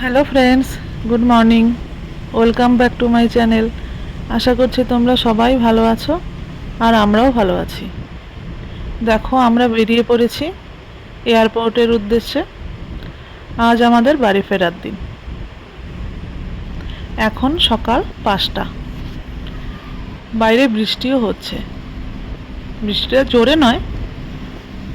Hello friends good morning welcome back to my channel আশা করছি তোমরা সবাই ভালো আছো আর আমরাও ভালো আছি। দেখো, আমরা বেরিয়ে পড়েছি এয়ারপোর্টের উদ্দেশ্যে। আজ আমাদের বাড়ি ফেরার দিন। এখন সকাল পাঁচটা। বাইরে বৃষ্টিও হচ্ছে। বৃষ্টিটা জোরে নয়,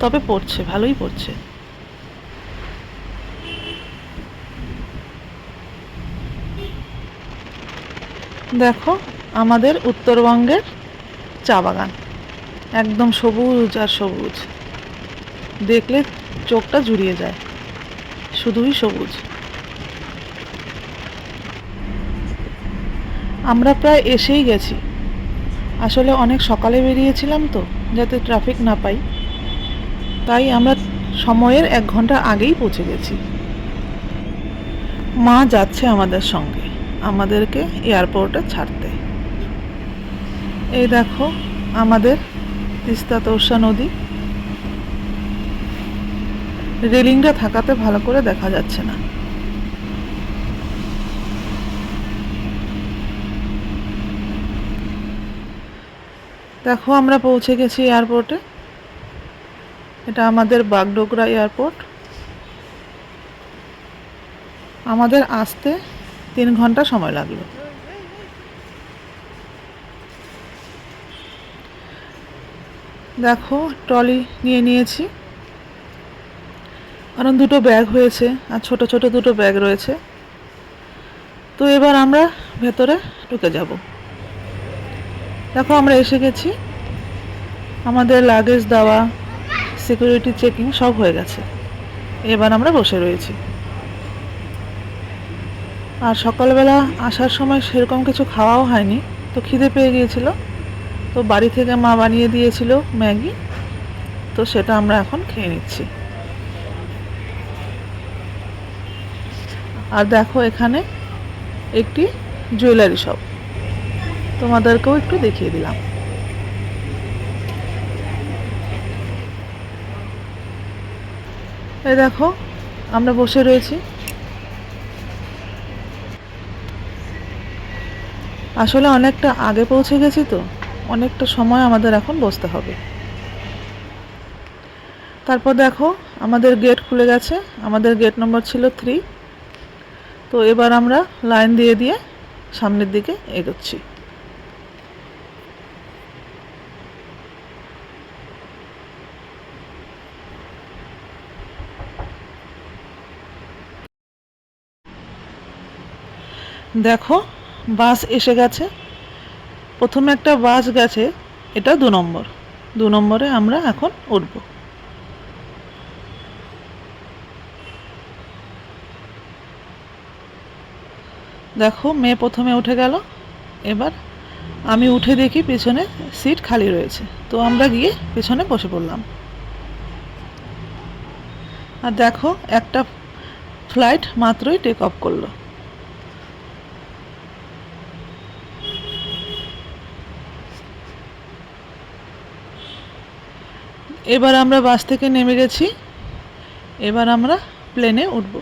তবে পড়ছে, ভালোই পড়ছে। দেখো, আমাদের উত্তরবঙ্গের চা বাগান। একদম সবুজ আর সবুজ। দেখলে চোখটা জুড়িয়ে যায়। শুধুই সবুজ। আমরা প্রায় এসেই গেছি। আসলে অনেক সকালে বেরিয়েছিলাম তো, যাতে ট্রাফিক না পাই। তাই আমরা সময়ের এক ঘণ্টা আগেই পৌঁছে গেছি। মা যাচ্ছে আমাদের সঙ্গে। আমাদেরকে এয়ারপোর্টে ছাড়তে। এই দেখো আমাদের তিস্তা তোষা নদী। রেলিংটা থাকাতে ভালো করে দেখা যাচ্ছে না। দেখো আমরা পৌঁছে গেছি এয়ারপোর্টে। এটা আমাদের বাগডোগরা এয়ারপোর্ট। আমাদের আসতে তিন ঘণ্টা সময় লাগল। দেখো, ট্রলি নিয়ে নিয়েছি। কারণ দুটো ব্যাগ হয়েছে, আর ছোট ছোট দুটো ব্যাগ রয়েছে। তো এবার আমরা ভেতরে ঢুকে যাব। দেখো, আমরা এসে গেছি। আমাদের লাগেজ দেওয়া সিকিউরিটি চেকিং সব হয়ে গেছে। এবার আমরা বসে রয়েছি। আর সকালবেলা আসার সময় সেরকম কিছু খাওয়াও হয়নি। তো খিদে পেয়ে গিয়েছিল। তো বাড়ি থেকে মা বানিয়ে দিয়েছিল ম্যাগি। তো সেটা আমরা এখন খেয়ে নিচ্ছি। আর দেখো এখানে একটি জুয়েলারি শপ। তোমাদেরকেও একটু দেখিয়ে দিলাম। এই দেখো, আমরা বসে রয়েছি। আসলে অনেকটা আগে পৌঁছে গেছি তো। অনেকটা সময় আমাদের এখন বসতে হবে। তারপর দেখো, আমাদের গেট খুলে গেছে। আমাদের গেট নম্বর ছিল থ্রি তো এবার আমরা লাইন দিয়ে দিয়ে সামনের দিকে এগোচ্ছি। দেখো বাস এসে গেছে। প্রথমে একটা বাস গেছে, এটা দু নম্বর। দু নম্বরে আমরা এখন উঠব। দেখো, মেয়ে প্রথমে উঠে গেল। এবার আমি উঠে দেখি পেছনে সিট খালি রয়েছে। তো আমরা গিয়ে পেছনে বসে পড়লাম। আর দেখো, একটা ফ্লাইট মাত্রই টেক অফ করল। এবার আমরা বাস থেকে নেমে গেছি। এবার আমরা প্লেনে উঠব।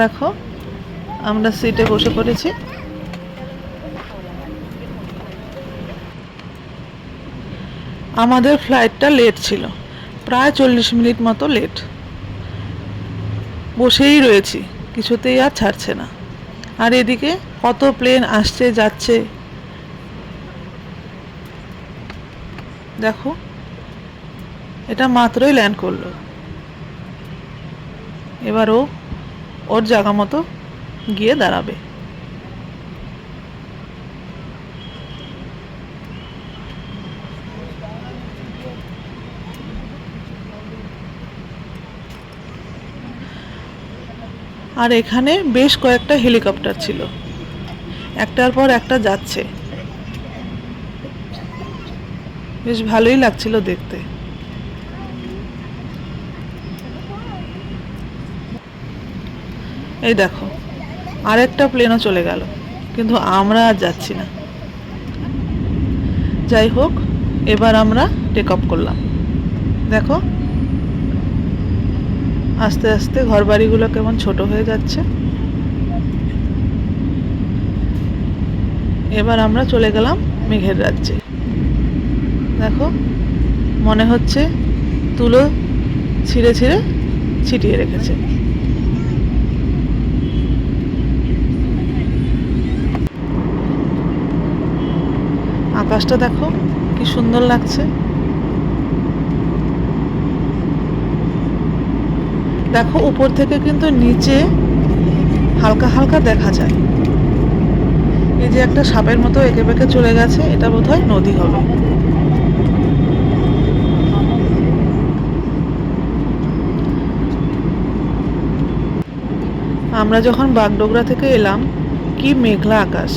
দেখো, আমরা সিটে বসে পড়েছি। আমাদের ফ্লাইটটা লেট ছিল, প্রায় চল্লিশ মিনিট মতো লেট বসেই রয়েছি, কিছুতেই আর ছাড়ছে না। আর এদিকে কত প্লেন আসছে, যাচ্ছে? দেখো, এটা মাত্রই ল্যান্ড করল। এবার ও ওর জায়গা মতো গিয়ে দাঁড়াবে। আর এখানে বেশ কয়েকটা হেলিকপ্টার ছিল। একটার পর একটা যাচ্ছে। বেশ ভালোই লাগছিল দেখতে। এই দেখো, আরেকটা প্লেনও চলে গেল, কিন্তু আমরা আর যাচ্ছি না। যাই হোক, এবার আমরা টেক অফ করলাম। দেখো, আস্তে আস্তে ঘর বাড়িগুলো কেমন ছোট হয়ে যাচ্ছে। এবার আমরা চলে গেলাম মেঘের রাজ্যে। দেখো, মনে হচ্ছে তুলো ছিঁড়ে ছিঁড়ে ছিটিয়ে রেখেছে। আকাশটা দেখো, কি সুন্দর লাগছে। দেখো, উপর থেকে কিন্তু নিচে হালকা হালকা দেখা যায়। এই যে একটা সাপের মতো এঁকে বেঁকে চলে গেছে, এটা বোধহয় নদী হবে। আমরা যখন বাগডোগরা থেকে এলাম, কি মেঘলা আকাশ।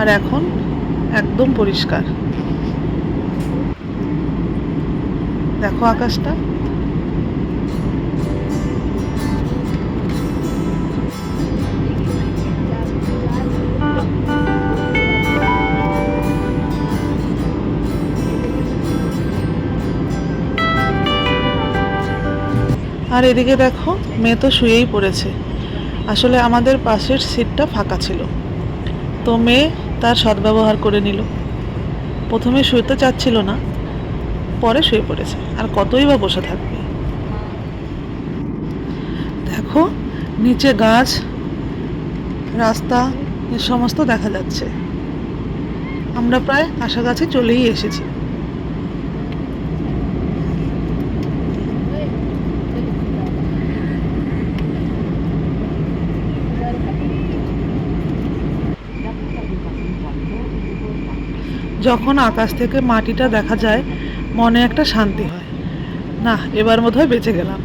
আর এখন একদম পরিষ্কার। দেখো আকাশটা। আর এদিকে দেখো, মেয়ে তো শুয়েই পড়েছে। আসলে আমাদের পাশের সিটটা ফাঁকা ছিল। তো মেয়ে তার সদ্ব্যবহার করে নিল। প্রথমে শুতে চাচ্ছিল না, পরে শুয়ে পড়েছে, আর কতই বা বসে থাকবে। দেখো, নিচে গাছ, রাস্তা, এ সমস্ত দেখা যাচ্ছে। আমরা প্রায় আশা গাছে চলেই এসেছি। যখন আকাশ থেকে মাটিটা দেখা যায়, মনে একটা শান্তি হয়। না, এবার বোধহয় বেঁচে গেলাম।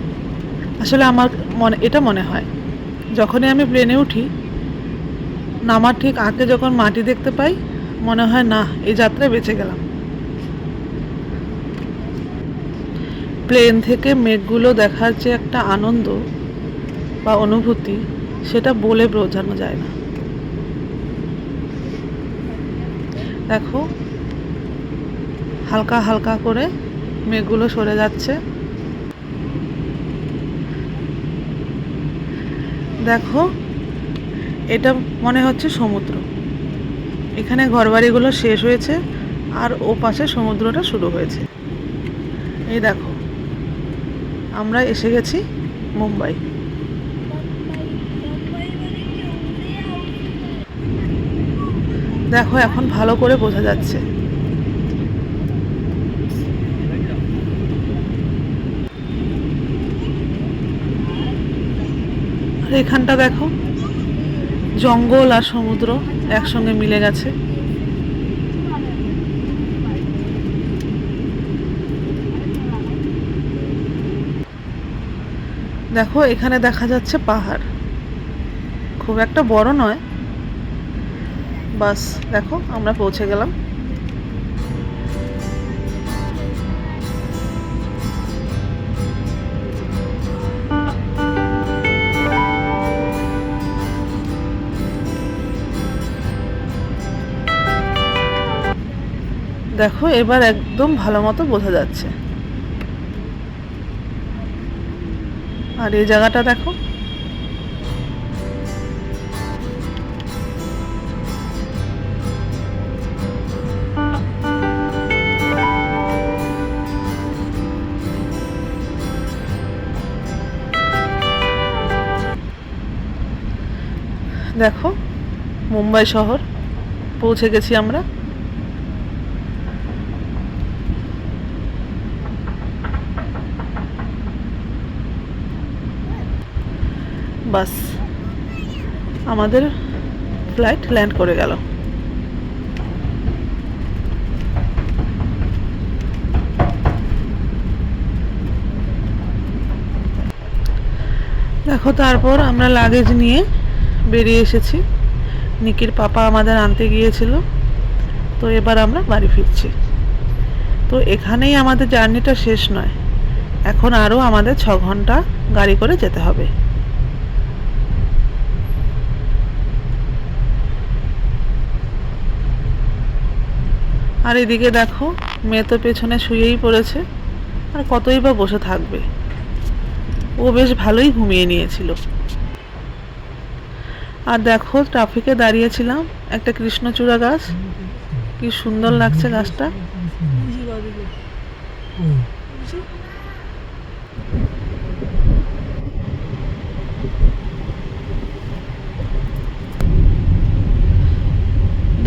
আসলে আমার মনে, এটা মনে হয়। যখনই আমি প্লেনে উঠি, নামার ঠিক আগে যখন মাটি দেখতে পাই, মনে হয়, না, এই যাত্রায় বেঁচে গেলাম। প্লেন থেকে মেঘগুলো দেখার যে একটা আনন্দ বা অনুভূতি, সেটা বলে বোঝানো যায় না। দেখো হালকা হালকা করে মেঘগুলো সরে যাচ্ছে। দেখো, এটা মনে হচ্ছে সমুদ্র। এখানে ঘরবাড়িগুলো শেষ হয়েছে আর ও পাশে সমুদ্রটা শুরু হয়েছে। এই দেখো, আমরা এসে গেছি মুম্বাই। দেখো, এখন ভালো করে বোঝা যাচ্ছে আর এখানটা দেখো। জঙ্গল আর সমুদ্র একসঙ্গে মিলে গেছে। দেখো, এখানে দেখা যাচ্ছে পাহাড়। খুব একটা বড় নয়। বাস, দেখো, আমরা পৌঁছে গেলাম। দেখো, এবার একদম ভালো মতো বোঝা যাচ্ছে। আর এই জায়গাটা দেখো। দেখো, মুম্বাই শহর, পৌঁছে গেছি আমরা। বাস আমাদের ফ্লাইট ল্যান্ড করে গেল। দেখো, তারপর আমরা লাগেজ নিয়ে বেরিয়ে এসেছি। নিকির পাপা আমাদের আনতে গিয়েছিল। তো এবার আমরা বাড়ি ফিরছি। তো এখানেই আমাদের জার্নিটা শেষ নয়। এখন আরও আমাদের ছ ঘণ্টা গাড়ি করে যেতে হবে। আর এদিকে দেখো, মেয়ে তো পেছনে শুয়েই পড়েছে, আর কতই বা বসে থাকবে। ও বেশ ভালোই ঘুমিয়ে নিয়েছিল। আর দেখো, ট্রাফিকে দাঁড়িয়েছিলাম একটা কৃষ্ণচূড়া গাছ। কি সুন্দর লাগছে গাছটা।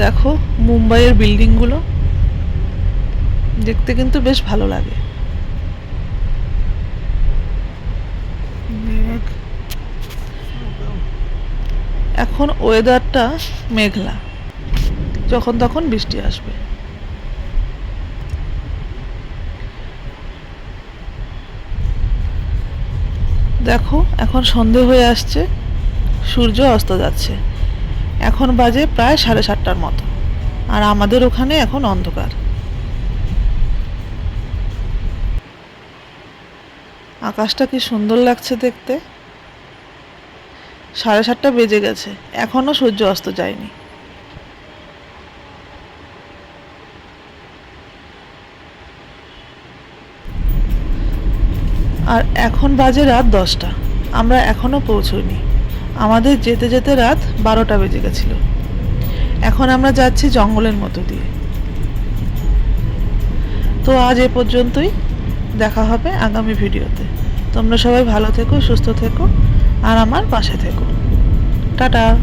দেখো, মুম্বাইয়ের বিল্ডিংগুলো। দেখতে কিন্তু বেশ ভালো লাগে। এখন ওয়েদারটা মেঘলা। যখন তখন বৃষ্টি আসবে। দেখো এখন সন্ধে হয়ে আসছে। সূর্য অস্ত যাচ্ছে। এখন বাজে প্রায় সাড়ে সাতটার মতো। আর আমাদের ওখানে এখন অন্ধকার। আকাশটা কি সুন্দর লাগছে দেখতে। সাড়ে সাতটা বেজে গেছে, এখনও সূর্য অস্ত যায়নি। আর এখন বাজে রাত দশটা, আমরা এখনও পৌঁছইনি। আমাদের যেতে যেতে রাত বারোটা বেজে গেছিল। এখন আমরা যাচ্ছি জঙ্গলের মতো দিয়ে। তো আজ এ পর্যন্তই। দেখা হবে আগামী ভিডিওতে। তোমরা সবাই ভালো থেকো, সুস্থ থেকো, আর আমার পাশে থেকো। টাটা।